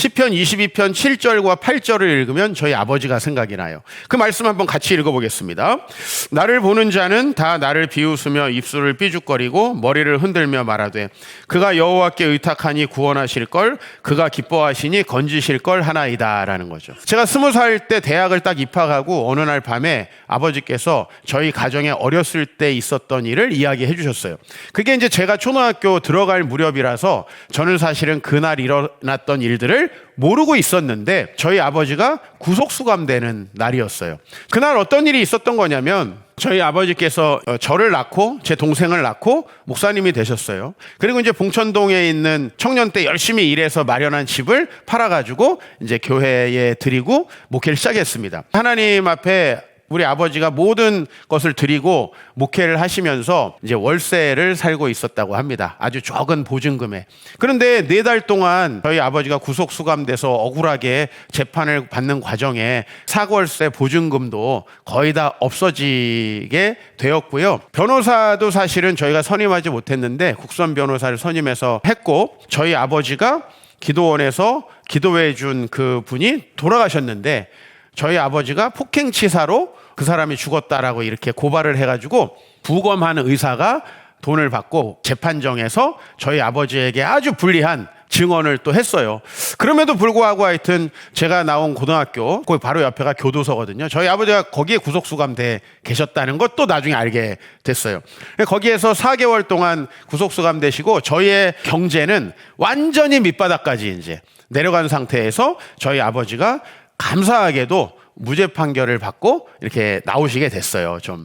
시편 22편 7절과 8절을 읽으면 저희 아버지가 생각이 나요. 그 말씀 한번 같이 읽어보겠습니다. 나를 보는 자는 다 나를 비웃으며 입술을 삐죽거리고 머리를 흔들며 말하되 그가 여호와께 의탁하니 구원하실 걸 그가 기뻐하시니 건지실 걸 하나이다 라는 거죠. 제가 스무 살 때 대학을 딱 입학하고 어느 날 밤에 아버지께서 저희 가정에 어렸을 때 있었던 일을 이야기해 주셨어요. 그게 이제 제가 초등학교 들어갈 무렵이라서 저는 사실은 그날 일어났던 일들을 모르고 있었는데 저희 아버지가 구속 수감되는 날이었어요. 그날 어떤 일이 있었던 거냐면 저희 아버지께서 어, 저를 낳고 제 동생을 낳고 목사님이 되셨어요. 그리고 이제 봉천동에 있는 청년 때 열심히 일해서 마련한 집을 팔아가지고 이제 교회에 드리고 목회를 시작했습니다. 하나님 앞에 우리 아버지가 모든 것을 드리고 목회를 하시면서 이제 월세를 살고 있었다고 합니다. 아주 적은 보증금에. 그런데 네 달 동안 저희 아버지가 구속 수감돼서 억울하게 재판을 받는 과정에 사골세 보증금도 거의 다 없어지게 되었고요. 변호사도 사실은 저희가 선임하지 못했는데 국선 변호사를 선임해서 했고 저희 아버지가 기도원에서 기도해 준 그 분이 돌아가셨는데 저희 아버지가 폭행치사로 그 사람이 죽었다라고 이렇게 고발을 해가지고 부검하는 의사가 돈을 받고 재판정에서 저희 아버지에게 아주 불리한 증언을 또 했어요. 그럼에도 불구하고 하여튼 제가 나온 고등학교, 거기 바로 옆에가 교도소거든요. 저희 아버지가 거기에 구속수감돼 계셨다는 것도 나중에 알게 됐어요. 거기에서 4개월 동안 구속수감 되시고 저희의 경제는 완전히 밑바닥까지 이제 내려간 상태에서 저희 아버지가 감사하게도 무죄 판결을 받고 이렇게 나오시게 됐어요. 좀.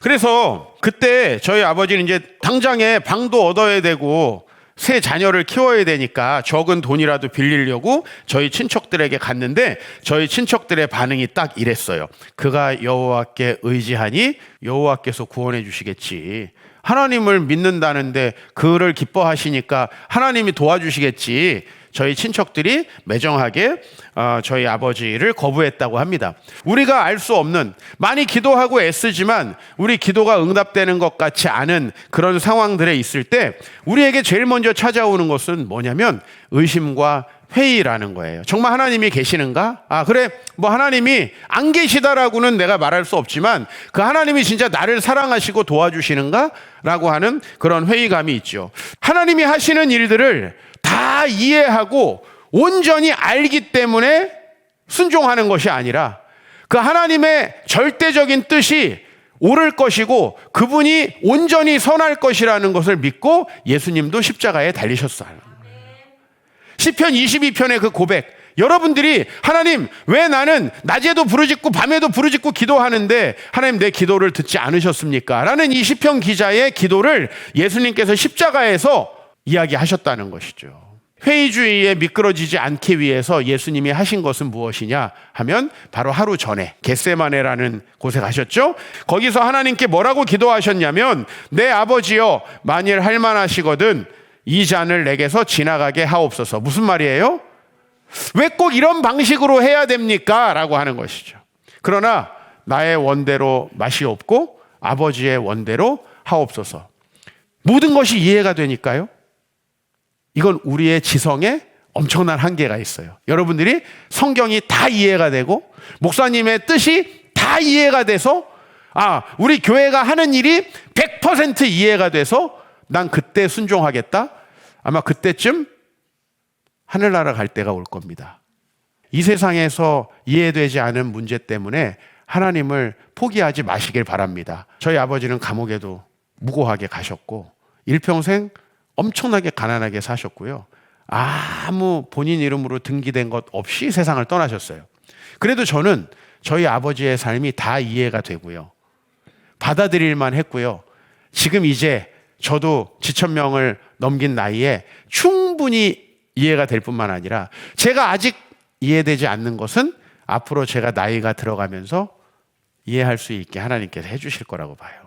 그래서 그때 저희 아버지는 이제 당장에 방도 얻어야 되고 새 자녀를 키워야 되니까 적은 돈이라도 빌리려고 저희 친척들에게 갔는데 저희 친척들의 반응이 딱 이랬어요. 그가 여호와께 의지하니 여호와께서 구원해 주시겠지. 하나님을 믿는다는데 그를 기뻐하시니까 하나님이 도와주시겠지. 저희 친척들이 매정하게 어, 저희 아버지를 거부했다고 합니다. 우리가 알 수 없는 많이 기도하고 애쓰지만 우리 기도가 응답되는 것 같지 않은 그런 상황들에 있을 때 우리에게 제일 먼저 찾아오는 것은 뭐냐면 의심과 회의라는 거예요. 정말 하나님이 계시는가? 아, 그래. 뭐 하나님이 안 계시다라고는 내가 말할 수 없지만 그 하나님이 진짜 나를 사랑하시고 도와주시는가? 라고 하는 그런 회의감이 있죠. 하나님이 하시는 일들을 다 이해하고 온전히 알기 때문에 순종하는 것이 아니라 그 하나님의 절대적인 뜻이 옳을 것이고 그분이 온전히 선할 것이라는 것을 믿고 예수님도 십자가에 달리셨어요. 시편 22편의 그 고백. 여러분들이 하나님 왜 나는 낮에도 부르짖고 밤에도 부르짖고 기도하는데 하나님 내 기도를 듣지 않으셨습니까? 라는 이 시편 기자의 기도를 예수님께서 십자가에서 이야기하셨다는 것이죠. 회의주의에 미끄러지지 않기 위해서 예수님이 하신 것은 무엇이냐 하면 바로 하루 전에 겟세마네라는 곳에 가셨죠. 거기서 하나님께 뭐라고 기도하셨냐면 내 아버지여 만일 할만하시거든 이 잔을 내게서 지나가게 하옵소서. 무슨 말이에요? 왜 꼭 이런 방식으로 해야 됩니까? 라고 하는 것이죠. 그러나 나의 원대로 맛이 없고 아버지의 원대로 하옵소서. 모든 것이 이해가 되니까요. 이건 우리의 지성에 엄청난 한계가 있어요. 여러분들이 성경이 다 이해가 되고 목사님의 뜻이 다 이해가 돼서 아, 우리 교회가 하는 일이 100% 이해가 돼서 난 그때 순종하겠다. 아마 그때쯤 하늘나라 갈 때가 올 겁니다. 이 세상에서 이해되지 않은 문제 때문에 하나님을 포기하지 마시길 바랍니다. 저희 아버지는 감옥에도 무고하게 가셨고 일평생 엄청나게 가난하게 사셨고요. 아무 본인 이름으로 등기된 것 없이 세상을 떠나셨어요. 그래도 저는 저희 아버지의 삶이 다 이해가 되고요. 받아들일만 했고요. 지금 이제 저도 지천명을 넘긴 나이에 충분히 이해가 될 뿐만 아니라 제가 아직 이해되지 않는 것은 앞으로 제가 나이가 들어가면서 이해할 수 있게 하나님께서 해주실 거라고 봐요.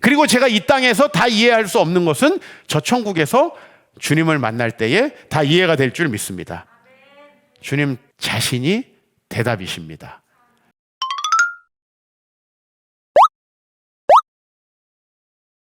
그리고 제가 이 땅에서 다 이해할 수 없는 것은 저 천국에서 주님을 만날 때에 다 이해가 될 줄 믿습니다. 주님 자신이 대답이십니다.